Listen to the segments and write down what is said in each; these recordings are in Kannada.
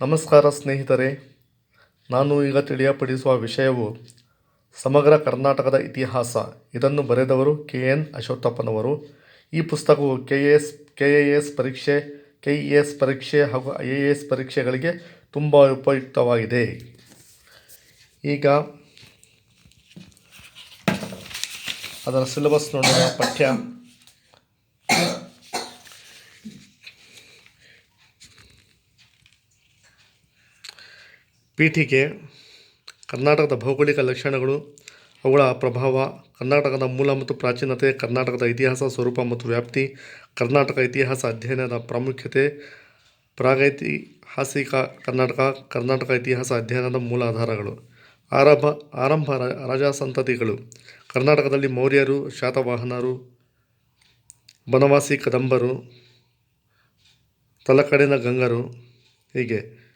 ನಮಸ್ಕಾರ ಸ್ನೇಹಿತರೆ, ನಾನು ಈಗ ತಿಳಿಯಪಡಿಸುವ ವಿಷಯವು ಸಮಗ್ರ ಕರ್ನಾಟಕದ ಇತಿಹಾಸ. ಇದನ್ನು ಬರೆದವರು ಕೆ. ಎನ್. ಅಶ್ವತ್ಥಪ್ಪನವರು. ಈ ಪುಸ್ತಕವು K. S. K. A. S ಪರೀಕ್ಷೆ, ಕೆ. ಇ. ಎಸ್ ಪರೀಕ್ಷೆ ಹಾಗೂ ಐ. ಎ. ಎಸ್ ಪರೀಕ್ಷೆಗಳಿಗೆ ತುಂಬ ಉಪಯುಕ್ತವಾಗಿದೆ. ಈಗ ಅದರ ಸಿಲೆಬಸ್ ನೋಡೋಣ, ಪಠ್ಯ. ಪೀಠಿಕೆ, ಕರ್ನಾಟಕದ ಭೌಗೋಳಿಕ ಲಕ್ಷಣಗಳು, ಅವುಗಳ ಪ್ರಭಾವ, ಕರ್ನಾಟಕದ ಮೂಲ ಮತ್ತು ಪ್ರಾಚೀನತೆ, ಕರ್ನಾಟಕದ ಇತಿಹಾಸ ಸ್ವರೂಪ ಮತ್ತು ವ್ಯಾಪ್ತಿ, ಕರ್ನಾಟಕ ಇತಿಹಾಸ ಅಧ್ಯಯನದ ಪ್ರಾಮುಖ್ಯತೆ, ಪ್ರಾಗೈತಿಹಾಸಿಕ ಕರ್ನಾಟಕ ಕರ್ನಾಟಕ ಇತಿಹಾಸ ಅಧ್ಯಯನದ ಮೂಲ ಆಧಾರಗಳು. ಆರಂಭ ಆರಂಭ ರಾಜಸಂತತಿಗಳು. ಕರ್ನಾಟಕದಲ್ಲಿ ಮೌರ್ಯರು, ಶಾತವಾಹನರು, ಬನವಾಸಿ ಕದಂಬರು, ತಲಕಡಿನ ಗಂಗರು, ಹೀಗೆ.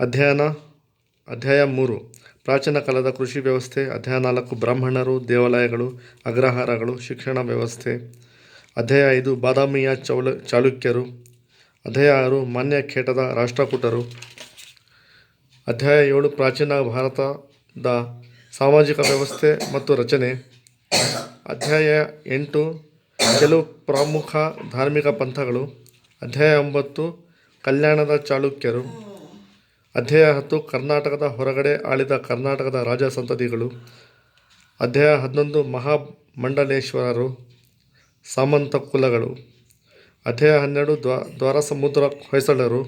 ಅಧ್ಯಯನ ಅಧ್ಯಾಯ ಮೂರು. ಪ್ರಾಚೀನ ಕಾಲದ ಕೃಷಿ ವ್ಯವಸ್ಥೆ, ಅಧ್ಯಾಯ ನಾಲ್ಕು, ಬ್ರಾಹ್ಮಣರು, ದೇವಾಲಯಗಳು, ಅಗ್ರಹಾರಗಳು, ಶಿಕ್ಷಣ ವ್ಯವಸ್ಥೆ. ಅಧ್ಯಾಯ ಐದು, ಬಾದಾಮಿಯ ಚೌಲ, ಚಾಲುಕ್ಯರು. ಅಧ್ಯಾಯ ಆರು ಮಾನ್ಯ ಖೇಟದ ರಾಷ್ಟ್ರಕೂಟರು. ಅಧ್ಯಾಯ ಏಳು, ಪ್ರಾಚೀನ ಭಾರತದ ಸಾಮಾಜಿಕ ವ್ಯವಸ್ಥೆ ಮತ್ತು ರಚನೆ. ಅಧ್ಯಾಯ ಎಂಟು, ಕೆಲವು ಪ್ರಮುಖ ಧಾರ್ಮಿಕ ಪಂಥಗಳು. ಅಧ್ಯಾಯ ಒಂಬತ್ತು, ಕಲ್ಯಾಣದ ಚಾಲುಕ್ಯರು. ಅಧ್ಯಾಯ ಹತ್ತು, ಕರ್ನಾಟಕದ ಹೊರಗಡೆ ಆಳಿದ ಕರ್ನಾಟಕದ ರಾಜ ಸಂತತಿಗಳು. ಅಧ್ಯಾಯ ಹನ್ನೊಂದು, ಮಹಾಮಂಡಲೇಶ್ವರರು, ಸಾಮಂತ ಕುಲಗಳು. ಅಧ್ಯಾಯ ಹನ್ನೆರಡು, ದ್ವಾ, ದ್ವಾರಸಮುದ್ರ ಹೊಯ್ಸಳರು.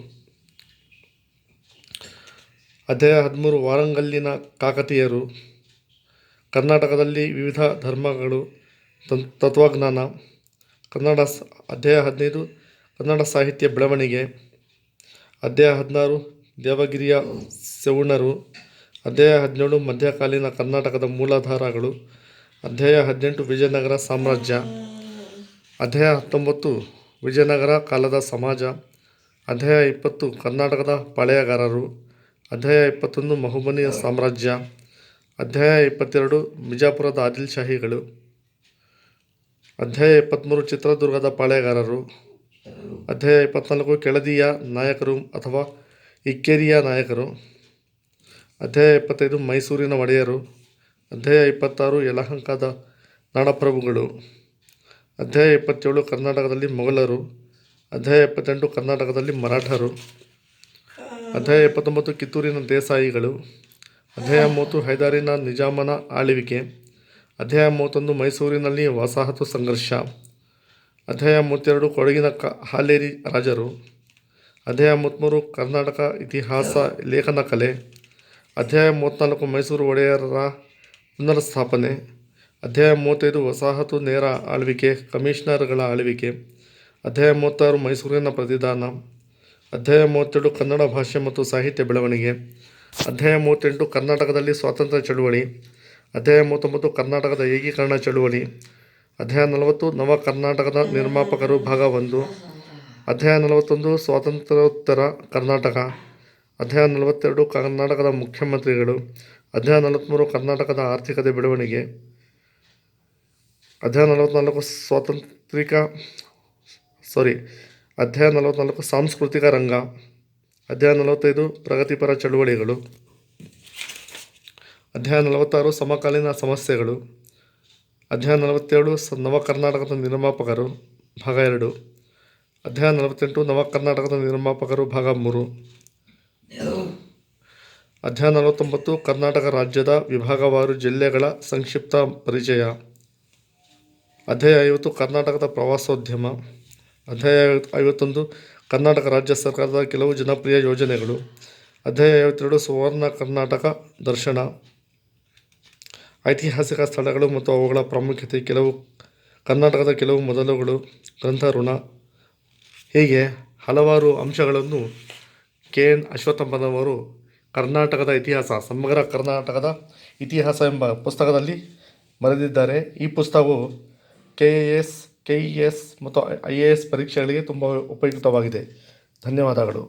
ಅಧ್ಯಾಯ ಹದಿಮೂರು, ವಾರಂಗಲ್ಲಿನ ಕಾಕತೀಯರು. ಕರ್ನಾಟಕದಲ್ಲಿ ವಿವಿಧ ಧರ್ಮಗಳು ತತ್ವಜ್ಞಾನ. ಕನ್ನಡ ಅಧ್ಯಾಯ ಹದಿನೈದು, ಕನ್ನಡ ಸಾಹಿತ್ಯ ಬೆಳವಣಿಗೆ. ಅಧ್ಯಾಯ ಹದಿನಾರು ದೇವಗಿರಿಯ ಸೆವುಣರು, ಅಧ್ಯಾಯ ಹದಿನೇಳು, ಮಧ್ಯಕಾಲೀನ ಕರ್ನಾಟಕದ ಮೂಲಾಧಾರಗಳು, ಅಧ್ಯಾಯ ಹದಿನೆಂಟು, ವಿಜಯನಗರ ಸಾಮ್ರಾಜ್ಯ, ಅಧ್ಯಾಯ ಹತ್ತೊಂಬತ್ತು, ವಿಜಯನಗರ ಕಾಲದ ಸಮಾಜ, ಅಧ್ಯಾಯ ಇಪ್ಪತ್ತು, ಕರ್ನಾಟಕದ ಪಾಳೆಯಗಾರರು, ಅಧ್ಯಾಯ ಇಪ್ಪತ್ತೊಂದು, ಮಹುಬನಿಯ ಸಾಮ್ರಾಜ್ಯ, ಅಧ್ಯಾಯ ಇಪ್ಪತ್ತೆರಡು, ಬಿಜಾಪುರದ ಆದಿಲ್ ಶಾಹಿಗಳು ಅಧ್ಯಾಯ ಇಪ್ಪತ್ತ್ಮೂರು ಚಿತ್ರದುರ್ಗದ ಪಾಳೆಯಗಾರರು, ಅಧ್ಯಾಯ ಇಪ್ಪತ್ತ್ನಾಲ್ಕು ಕೆಳದಿಯ ನಾಯಕರು ಅಥವಾ ಇಕ್ಕೇರಿಯ ನಾಯಕರು, ಅಧ್ಯಾಯ ಇಪ್ಪತ್ತೈದು, ಮೈಸೂರಿನ ಒಡೆಯರು, ಅಧ್ಯಾಯ ಇಪ್ಪತ್ತಾರು, ಯಲಹಂಕದ ನಾಡಪ್ರಭುಗಳು, ಅಧ್ಯಾಯ ಇಪ್ಪತ್ತೇಳು, ಕರ್ನಾಟಕದಲ್ಲಿ ಮೊಘಲರು, ಅಧ್ಯಾಯ ಇಪ್ಪತ್ತೆಂಟು, ಕರ್ನಾಟಕದಲ್ಲಿ ಮರಾಠರು, ಅಧ್ಯಾಯ ಇಪ್ಪತ್ತೊಂಬತ್ತು, ಕಿತ್ತೂರಿನ ದೇಸಾಯಿಗಳು, ಅಧ್ಯಾಯ ಮೂವತ್ತು, ಹೈದಾರಿನ ನಿಜಾಮನ ಆಳ್ವಿಕೆ, ಅಧ್ಯಾಯ ಮೂವತ್ತೊಂದು, ಮೈಸೂರಿನಲ್ಲಿ ವಸಾಹತು ಸಂಘರ್ಷ, ಅಧ್ಯಾಯ ಮೂವತ್ತೆರಡು, ಕೊಡಗಿನ ಕ, ಹಾಲೇರಿ ರಾಜರು ಅಧ್ಯಾಯ ಮೂವತ್ತ್ಮೂರು ಕರ್ನಾಟಕ ಇತಿಹಾಸ ಲೇಖನ ಕಲೆ. ಅಧ್ಯಾಯ ಮೂವತ್ತ್ನಾಲ್ಕು ಮೈಸೂರು ಒಡೆಯರ ಪುನರ್ಸ್ಥಾಪನೆ. ಅಧ್ಯಾಯ ಮೂವತ್ತೈದು, ವಸಾಹತು ನೇರ ಆಳ್ವಿಕೆ, ಕಮಿಷನರ್ಗಳ ಆಳ್ವಿಕೆ. ಅಧ್ಯಾಯ ಮೂವತ್ತಾರು, ಮೈಸೂರಿನ ಪ್ರತಿದಾನ. ಅಧ್ಯಾಯ ಮೂವತ್ತೆರಡು, ಕನ್ನಡ ಭಾಷೆ ಮತ್ತು ಸಾಹಿತ್ಯ ಬೆಳವಣಿಗೆ. ಅಧ್ಯಾಯ ಮೂವತ್ತೆಂಟು, ಕರ್ನಾಟಕದಲ್ಲಿ ಸ್ವಾತಂತ್ರ್ಯ ಚಳುವಳಿ. ಅಧ್ಯಾಯ ಮೂವತ್ತೊಂಬತ್ತು, ಕರ್ನಾಟಕದ ಏಕೀಕರಣ ಚಳುವಳಿ. ಅಧ್ಯಾಯ ನಲವತ್ತು, ನವ ಕರ್ನಾಟಕದ ನಿರ್ಮಾಪಕರು ಭಾಗ ಒಂದು. ಅಧ್ಯಾಯ ನಲವತ್ತೊಂದು, ಸ್ವಾತಂತ್ರ್ಯೋತ್ತರ ಕರ್ನಾಟಕ. ಅಧ್ಯಾಯ ನಲವತ್ತೆರಡು, ಕರ್ನಾಟಕದ ಮುಖ್ಯಮಂತ್ರಿಗಳು. ಅಧ್ಯಾಯ ನಲವತ್ತ್ಮೂರು ಕರ್ನಾಟಕದ ಆರ್ಥಿಕತೆ ಬೆಳವಣಿಗೆ. ಅಧ್ಯಾಯ ನಲವತ್ತ್ನಾಲ್ಕು ಸ್ವಾತಂತ್ರಿಕ ಸಾರಿ ಅಧ್ಯಾಯ ನಲವತ್ತ್ನಾಲ್ಕು ಸಾಂಸ್ಕೃತಿಕ ರಂಗ. ಅಧ್ಯಾಯ ನಲವತ್ತೈದು, ಪ್ರಗತಿಪರ ಚಳುವಳಿಗಳು. ಅಧ್ಯಾಯ ನಲವತ್ತಾರು, ಸಮಕಾಲೀನ ಸಮಸ್ಯೆಗಳು. ಅಧ್ಯಾಯ ನಲವತ್ತೇಳು ನವ ಕರ್ನಾಟಕದ ನಿರ್ಮಾಪಕರು. ಭಾಗ ಎರಡು. ಅಧ್ಯಾಯ ನಲವತ್ತೆಂಟು ನವ ಕರ್ನಾಟಕದ ನಿರ್ಮಾಪಕರು ಭಾಗ ಮೂರು. ಅಧ್ಯಾಯ ನಲವತ್ತೊಂಬತ್ತು ಕರ್ನಾಟಕ ರಾಜ್ಯದ ವಿಭಾಗವಾರು ಜಿಲ್ಲೆಗಳ ಸಂಕ್ಷಿಪ್ತ ಪರಿಚಯ. ಅಧ್ಯಾಯ ಐವತ್ತು ಕರ್ನಾಟಕದ ಪ್ರವಾಸೋದ್ಯಮ. ಅಧ್ಯಾಯ ಐವತ್- ಐವತ್ತೊಂದು ಕರ್ನಾಟಕ ರಾಜ್ಯ ಸರ್ಕಾರದ ಕೆಲವು ಜನಪ್ರಿಯ ಯೋಜನೆಗಳು. ಅಧ್ಯಾಯ ಐವತ್ತೆರಡು ಸುವರ್ಣ ಕರ್ನಾಟಕ ದರ್ಶನ. ಐತಿಹಾಸಿಕ ಸ್ಥಳಗಳು ಮತ್ತು ಅವುಗಳ ಪ್ರಾಮುಖ್ಯತೆ ಕೆಲವು ಕರ್ನಾಟಕದ ಕೆಲವು ಮೊದಲುಗಳು ಗ್ರಂಥ ಋಣ ಹೀಗೆ ಹಲವಾರು ಅಂಶಗಳನ್ನು ಕೆ ಎನ್ ಅಶ್ವತ್ಥಪ್ಪನವರು ಕರ್ನಾಟಕದ ಇತಿಹಾಸ, ಸಮಗ್ರ ಕರ್ನಾಟಕದ ಇತಿಹಾಸ ಎಂಬ ಪುಸ್ತಕದಲ್ಲಿ ಬರೆದಿದ್ದಾರೆ. ಈ ಪುಸ್ತಕವು K A S K E S ಮತ್ತು ಐ ಎ ಎಸ್ ಪರೀಕ್ಷೆಗಳಿಗೆ ತುಂಬ ಉಪಯುಕ್ತವಾಗಿದೆ. ಧನ್ಯವಾದಗಳು.